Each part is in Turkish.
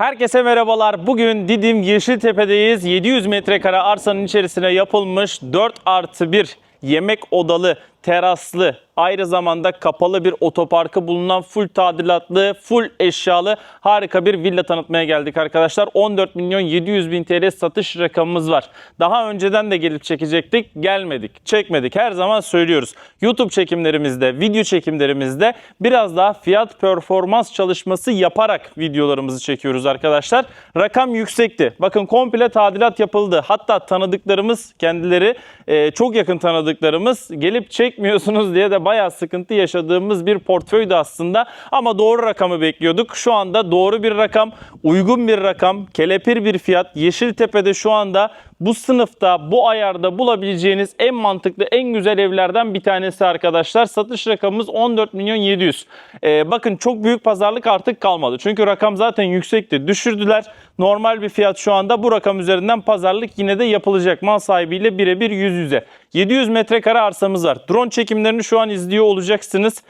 Herkese merhabalar. Bugün Didim Yeşiltepe'deyiz. 700 metrekare arsanın içerisine yapılmış 4 artı 1 yemek odalı, teraslı, aynı zamanda kapalı bir otoparkı bulunan full tadilatlı, full eşyalı harika bir villa tanıtmaya geldik arkadaşlar. 14 milyon 700 bin TL satış rakamımız var. Daha önceden de gelip çekecektik, gelmedik, çekmedik. Her zaman söylüyoruz. YouTube çekimlerimizde, video çekimlerimizde biraz daha fiyat performans çalışması yaparak videolarımızı çekiyoruz arkadaşlar. Rakam yüksekti. Bakın komple tadilat yapıldı. Hatta tanıdıklarımız kendileri e, çok yakın tanıdıklarımız gelip çekmiyorsunuz diye de bayağı sıkıntı yaşadığımız bir portföydü aslında. Ama doğru rakamı bekliyorduk. Şu anda doğru bir rakam, uygun bir rakam, kelepir bir fiyat. Yeşiltepe'de şu anda bu sınıfta, bu ayarda bulabileceğiniz en mantıklı, en güzel evlerden bir tanesi arkadaşlar. Satış rakamımız 14 milyon 700. Ee, bakın çok büyük pazarlık artık kalmadı. Çünkü rakam zaten yüksekti. Düşürdüler. Normal bir fiyat şu anda bu rakam üzerinden pazarlık yine de yapılacak. Mal sahibiyle birebir yüz yüze. 700 metrekare arsamız var. Drone çekimlerini şu an izliyor olacaksınız.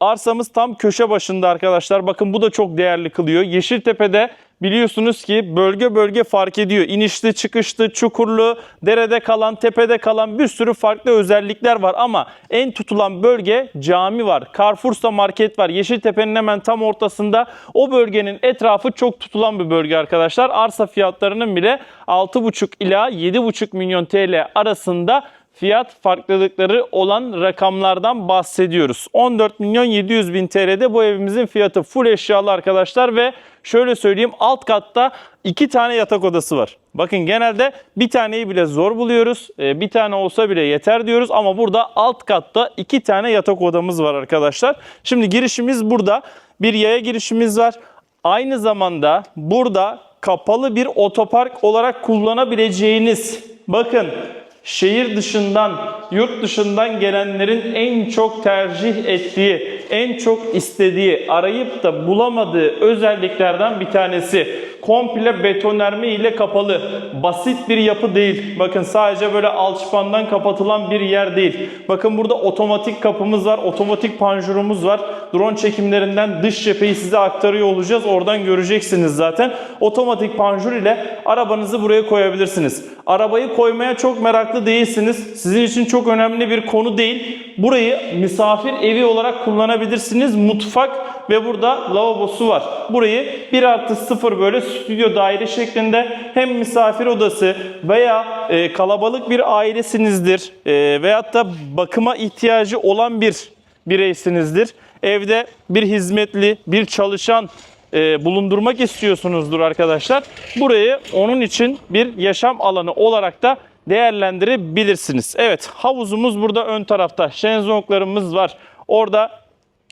Arsamız tam köşe başında arkadaşlar. Bakın bu da çok değerli kılıyor. Yeşiltepe'de biliyorsunuz ki bölge bölge fark ediyor. İnişli, çıkışlı, çukurlu, derede kalan, tepede kalan bir sürü farklı özellikler var. Ama en tutulan bölge cami var. Carrefour'sa market var. Yeşiltepe'nin hemen tam ortasında. O bölgenin etrafı çok tutulan bir bölge arkadaşlar. Arsa fiyatlarının bile 6,5 ila 7,5 milyon TL arasında fiyat farklılıkları olan rakamlardan bahsediyoruz. 14 milyon 700 bin TL'de bu evimizin fiyatı full eşyalı arkadaşlar ve şöyle söyleyeyim alt katta iki tane yatak odası var. Bakın genelde bir taneyi bile zor buluyoruz. Ee, Bir tane olsa bile yeter diyoruz ama burada alt katta iki tane yatak odamız var arkadaşlar. Şimdi girişimiz burada. Bir yaya girişimiz var. Aynı zamanda burada kapalı bir otopark olarak kullanabileceğiniz bakın şehir dışından, yurt dışından gelenlerin en çok tercih ettiği, en çok istediği, arayıp da bulamadığı özelliklerden bir tanesi. Komple betonarme ile kapalı. Basit bir yapı değil. Bakın sadece böyle alçıpandan kapatılan bir yer değil. Bakın burada otomatik kapımız var, otomatik panjurumuz var. Drone çekimlerinden dış cepheyi size aktarıyor olacağız. Oradan göreceksiniz zaten. Otomatik panjur ile arabanızı buraya koyabilirsiniz. Arabayı koymaya çok meraklı değilsiniz. Sizin için çok önemli bir konu değil. Burayı misafir evi olarak kullanabilirsiniz. Mutfak ve burada lavabosu var. Burayı 1 artı 0 böyle stüdyo daire şeklinde hem misafir odası veya e, kalabalık bir ailesinizdir e, veyahut da bakıma ihtiyacı olan bir bireysinizdir. Evde bir hizmetli, bir çalışan e, bulundurmak istiyorsunuzdur arkadaşlar. Burayı onun için bir yaşam alanı olarak da değerlendirebilirsiniz. Evet havuzumuz burada ön tarafta. Şenzonglarımız var. Orada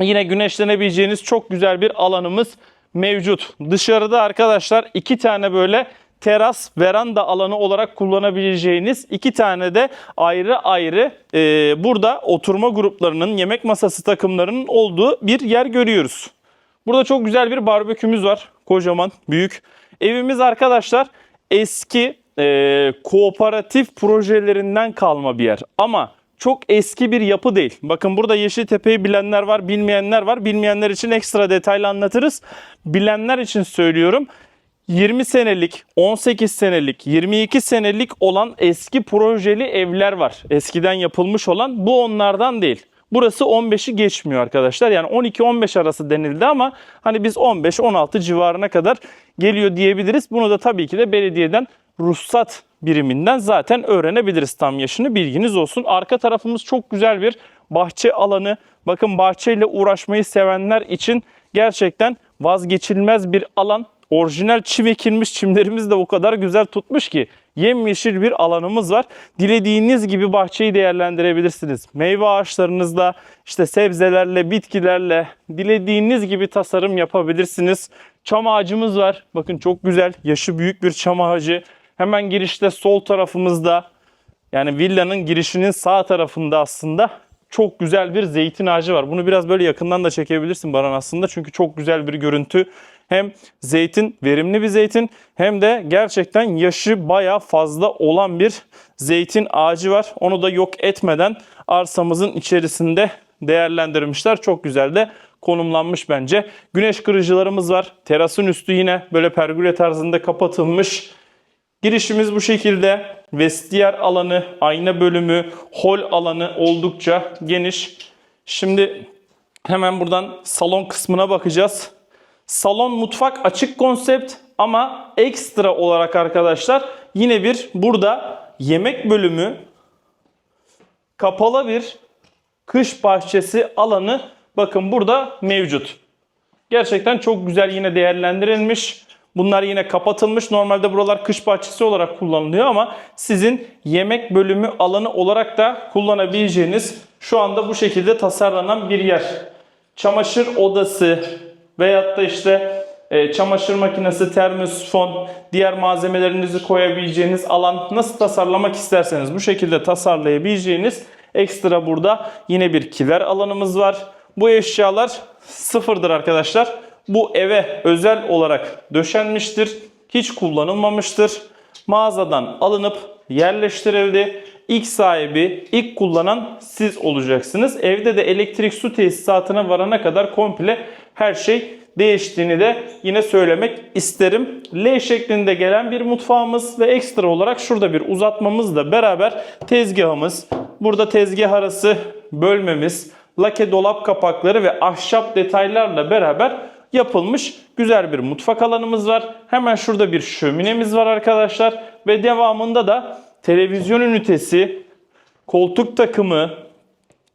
yine güneşlenebileceğiniz çok güzel bir alanımız mevcut. Dışarıda arkadaşlar iki tane böyle teras, veranda alanı olarak kullanabileceğiniz iki tane de ayrı ayrı e, burada oturma gruplarının, yemek masası takımlarının olduğu bir yer görüyoruz. Burada çok güzel bir barbekümüz var. Kocaman, büyük. Evimiz arkadaşlar eski e, kooperatif projelerinden kalma bir yer. Ama çok eski bir yapı değil. Bakın burada Yeşiltepe'yi bilenler var, bilmeyenler var. Bilmeyenler için ekstra detaylı anlatırız. Bilenler için söylüyorum. 20 senelik, 18 senelik, 22 senelik olan eski projeli evler var. Eskiden yapılmış olan. Bu onlardan değil. Burası 15'i geçmiyor arkadaşlar. Yani 12-15 arası denildi ama hani biz 15-16 civarına kadar geliyor diyebiliriz. Bunu da tabii ki de belediyeden ruhsat biriminden zaten öğrenebiliriz tam yaşını bilginiz olsun. Arka tarafımız çok güzel bir bahçe alanı. Bakın bahçeyle uğraşmayı sevenler için gerçekten vazgeçilmez bir alan. Orijinal çim ekilmiş çimlerimiz de o kadar güzel tutmuş ki yemyeşil bir alanımız var. Dilediğiniz gibi bahçeyi değerlendirebilirsiniz. Meyve ağaçlarınızla, işte sebzelerle, bitkilerle dilediğiniz gibi tasarım yapabilirsiniz. Çam ağacımız var. Bakın çok güzel, yaşı büyük bir çam ağacı. Hemen girişte sol tarafımızda yani villanın girişinin sağ tarafında aslında çok güzel bir zeytin ağacı var. Bunu biraz böyle yakından da çekebilirsin Baran aslında. Çünkü çok güzel bir görüntü. Hem zeytin, verimli bir zeytin hem de gerçekten yaşı baya fazla olan bir zeytin ağacı var. Onu da yok etmeden arsamızın içerisinde değerlendirmişler. Çok güzel de konumlanmış bence. Güneş kırıcılarımız var. Terasın üstü yine böyle pergüle tarzında kapatılmış. Girişimiz bu şekilde. Vestiyer alanı, ayna bölümü, hol alanı oldukça geniş. Şimdi hemen buradan salon kısmına bakacağız. Salon mutfak açık konsept ama ekstra olarak arkadaşlar yine bir burada yemek bölümü kapalı bir kış bahçesi alanı bakın burada mevcut. Gerçekten çok güzel yine değerlendirilmiş. Bunlar yine kapatılmış. Normalde buralar kış bahçesi olarak kullanılıyor ama sizin yemek bölümü alanı olarak da kullanabileceğiniz şu anda bu şekilde tasarlanan bir yer. Çamaşır odası veyahut da işte e, çamaşır makinesi, termosifon, diğer malzemelerinizi koyabileceğiniz alan nasıl tasarlamak isterseniz bu şekilde tasarlayabileceğiniz ekstra burada yine bir kiler alanımız var. Bu eşyalar sıfırdır arkadaşlar. Bu eve özel olarak döşenmiştir. Hiç kullanılmamıştır. Mağazadan alınıp yerleştirildi. İlk sahibi, ilk kullanan siz olacaksınız. Evde de elektrik su tesisatına varana kadar komple her şey değiştiğini de yine söylemek isterim. L şeklinde gelen bir mutfağımız ve ekstra olarak şurada bir uzatmamızla beraber tezgahımız, burada tezgah arası bölmemiz, lake dolap kapakları ve ahşap detaylarla beraber yapılmış güzel bir mutfak alanımız var. Hemen şurada bir şöminemiz var arkadaşlar ve devamında da televizyon ünitesi, koltuk takımı,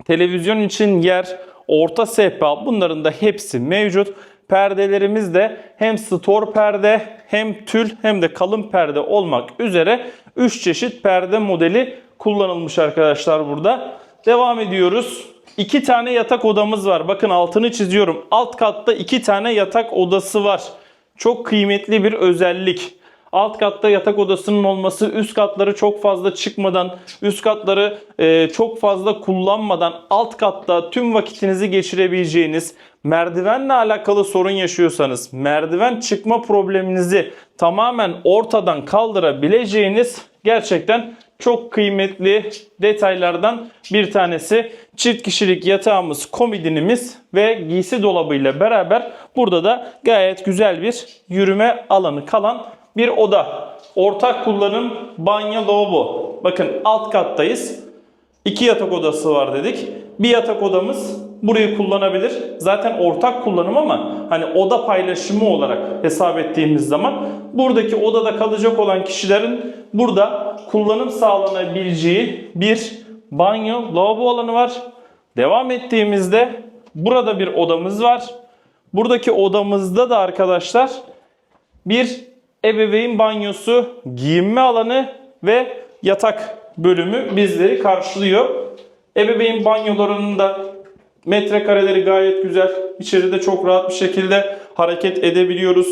televizyon için yer, orta sehpa bunların da hepsi mevcut. Perdelerimiz de hem store perde hem tül hem de kalın perde olmak üzere 3 çeşit perde modeli kullanılmış arkadaşlar burada. Devam ediyoruz. 2 tane yatak odamız var. Bakın altını çiziyorum. Alt katta 2 tane yatak odası var. Çok kıymetli bir özellik. Alt katta yatak odasının olması üst katları çok fazla çıkmadan, üst katları e, çok fazla kullanmadan alt katta tüm vakitinizi geçirebileceğiniz, merdivenle alakalı sorun yaşıyorsanız merdiven çıkma probleminizi tamamen ortadan kaldırabileceğiniz gerçekten çok kıymetli detaylardan bir tanesi. Çift kişilik yatağımız, komodinimiz ve giysi dolabıyla beraber burada da gayet güzel bir yürüme alanı kalan bir oda. Ortak kullanım banyo lavabo. Bakın alt kattayız. İki yatak odası var dedik. Bir yatak odamız burayı kullanabilir. Zaten ortak kullanım ama hani oda paylaşımı olarak hesap ettiğimiz zaman buradaki odada kalacak olan kişilerin burada kullanım sağlanabileceği bir banyo, lavabo alanı var. Devam ettiğimizde burada bir odamız var. Buradaki odamızda da arkadaşlar bir ebeveyn banyosu, giyinme alanı ve yatak bölümü bizleri karşılıyor. Ebeveyn banyolarının da metrekareleri gayet güzel. İçeride çok rahat bir şekilde hareket edebiliyoruz.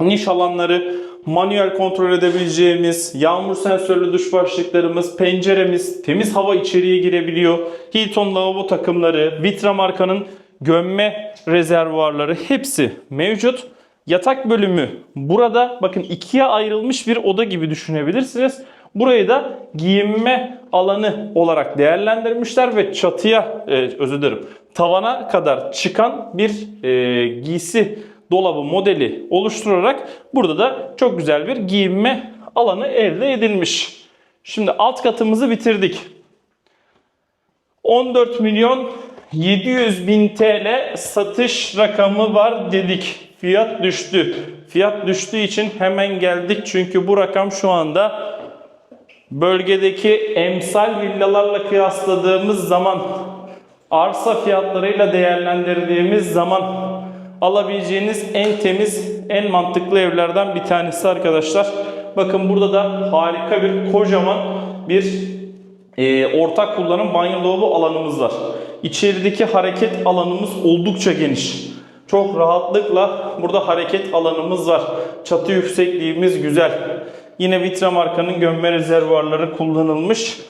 Niş alanları, manuel kontrol edebileceğimiz, yağmur sensörlü duş başlıklarımız, penceremiz, temiz hava içeriye girebiliyor. Hilton lavabo takımları, Vitra markanın gömme rezervuarları hepsi mevcut. Yatak bölümü burada bakın ikiye ayrılmış bir oda gibi düşünebilirsiniz. Burayı da giyinme alanı olarak değerlendirmişler ve çatıya e, özür dilerim tavana kadar çıkan bir e, giysi dolabı modeli oluşturarak burada da çok güzel bir giyinme alanı elde edilmiş. Şimdi alt katımızı bitirdik. 14 milyon 700 bin TL satış rakamı var dedik. Fiyat düştü. Fiyat düştüğü için hemen geldik çünkü bu rakam şu anda bölgedeki emsal villalarla kıyasladığımız zaman arsa fiyatlarıyla değerlendirdiğimiz zaman alabileceğiniz en temiz, en mantıklı evlerden bir tanesi arkadaşlar. Bakın burada da harika bir kocaman bir e, ortak kullanım banyo lavabo alanımız var. İçerideki hareket alanımız oldukça geniş. Çok rahatlıkla burada hareket alanımız var. Çatı yüksekliğimiz güzel. Yine Vitra markanın gömme rezervuarları kullanılmış.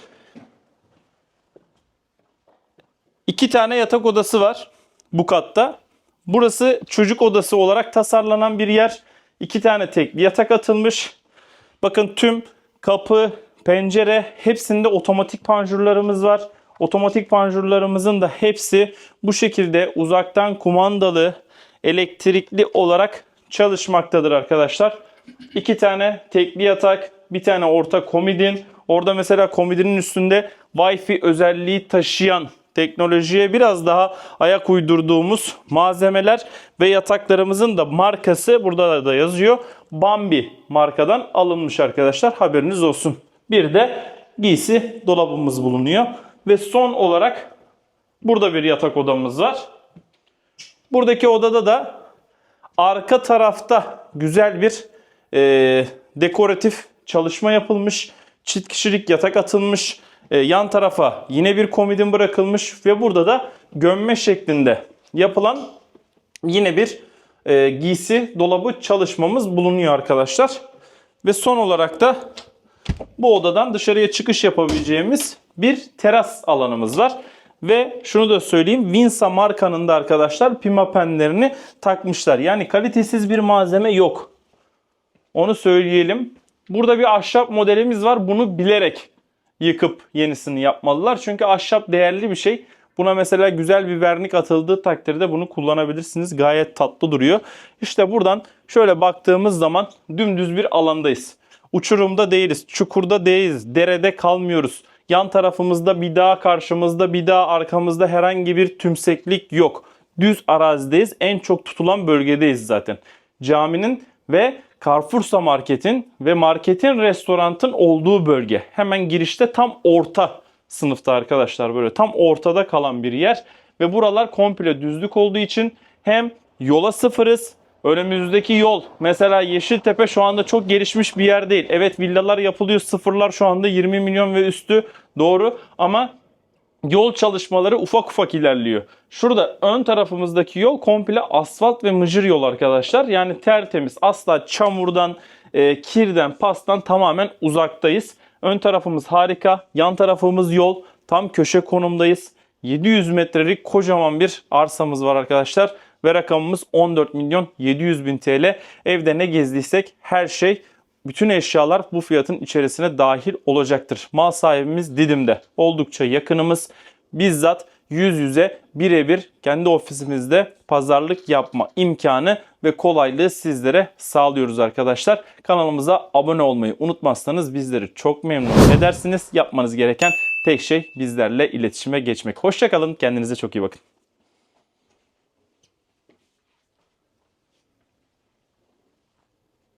İki tane yatak odası var bu katta. Burası çocuk odası olarak tasarlanan bir yer. İki tane tekli yatak atılmış. Bakın tüm kapı, pencere hepsinde otomatik panjurlarımız var. Otomatik panjurlarımızın da hepsi bu şekilde uzaktan kumandalı, elektrikli olarak çalışmaktadır arkadaşlar. İki tane tekli yatak, bir tane orta komodin. Orada mesela komodinin üstünde Wi-Fi özelliği taşıyan teknolojiye biraz daha ayak uydurduğumuz malzemeler ve yataklarımızın da markası burada da yazıyor. Bambi markadan alınmış arkadaşlar haberiniz olsun. Bir de giysi dolabımız bulunuyor. Ve son olarak burada bir yatak odamız var. Buradaki odada da arka tarafta güzel bir e, dekoratif çalışma yapılmış. Çift kişilik yatak atılmış. E, yan tarafa yine bir komodin bırakılmış ve burada da gömme şeklinde yapılan yine bir e, giysi dolabı çalışmamız bulunuyor arkadaşlar. Ve son olarak da bu odadan dışarıya çıkış yapabileceğimiz bir teras alanımız var. Ve şunu da söyleyeyim Vinsa markanın da arkadaşlar pimapenlerini takmışlar. Yani kalitesiz bir malzeme yok. Onu söyleyelim. Burada bir ahşap modelimiz var. Bunu bilerek yıkıp yenisini yapmalılar. Çünkü ahşap değerli bir şey. Buna mesela güzel bir vernik atıldığı takdirde bunu kullanabilirsiniz. Gayet tatlı duruyor. İşte buradan şöyle baktığımız zaman dümdüz bir alandayız. Uçurumda değiliz, çukurda değiliz, derede kalmıyoruz. Yan tarafımızda bir dağ, karşımızda bir dağ, arkamızda herhangi bir tümseklik yok. Düz arazideyiz. En çok tutulan bölgedeyiz zaten. Caminin ve Carrefour'sa marketin ve marketin restorantın olduğu bölge. Hemen girişte tam orta sınıfta arkadaşlar böyle tam ortada kalan bir yer. Ve buralar komple düzlük olduğu için hem yola sıfırız Önümüzdeki yol mesela Yeşiltepe şu anda çok gelişmiş bir yer değil. Evet villalar yapılıyor sıfırlar şu anda 20 milyon ve üstü doğru ama yol çalışmaları ufak ufak ilerliyor. Şurada ön tarafımızdaki yol komple asfalt ve mıcır yol arkadaşlar. Yani tertemiz asla çamurdan, e, kirden, pastan tamamen uzaktayız. Ön tarafımız harika. Yan tarafımız yol. Tam köşe konumdayız. 700 metrelik kocaman bir arsamız var arkadaşlar. Ve rakamımız 14 milyon 700 bin TL. Evde ne gezdiysek her şey bütün eşyalar bu fiyatın içerisine dahil olacaktır. Mal sahibimiz Didim'de. Oldukça yakınımız. Bizzat yüz yüze birebir kendi ofisimizde pazarlık yapma imkanı ve kolaylığı sizlere sağlıyoruz arkadaşlar. Kanalımıza abone olmayı unutmazsanız bizleri çok memnun edersiniz. Yapmanız gereken tek şey bizlerle iletişime geçmek. Hoşçakalın. Kendinize çok iyi bakın.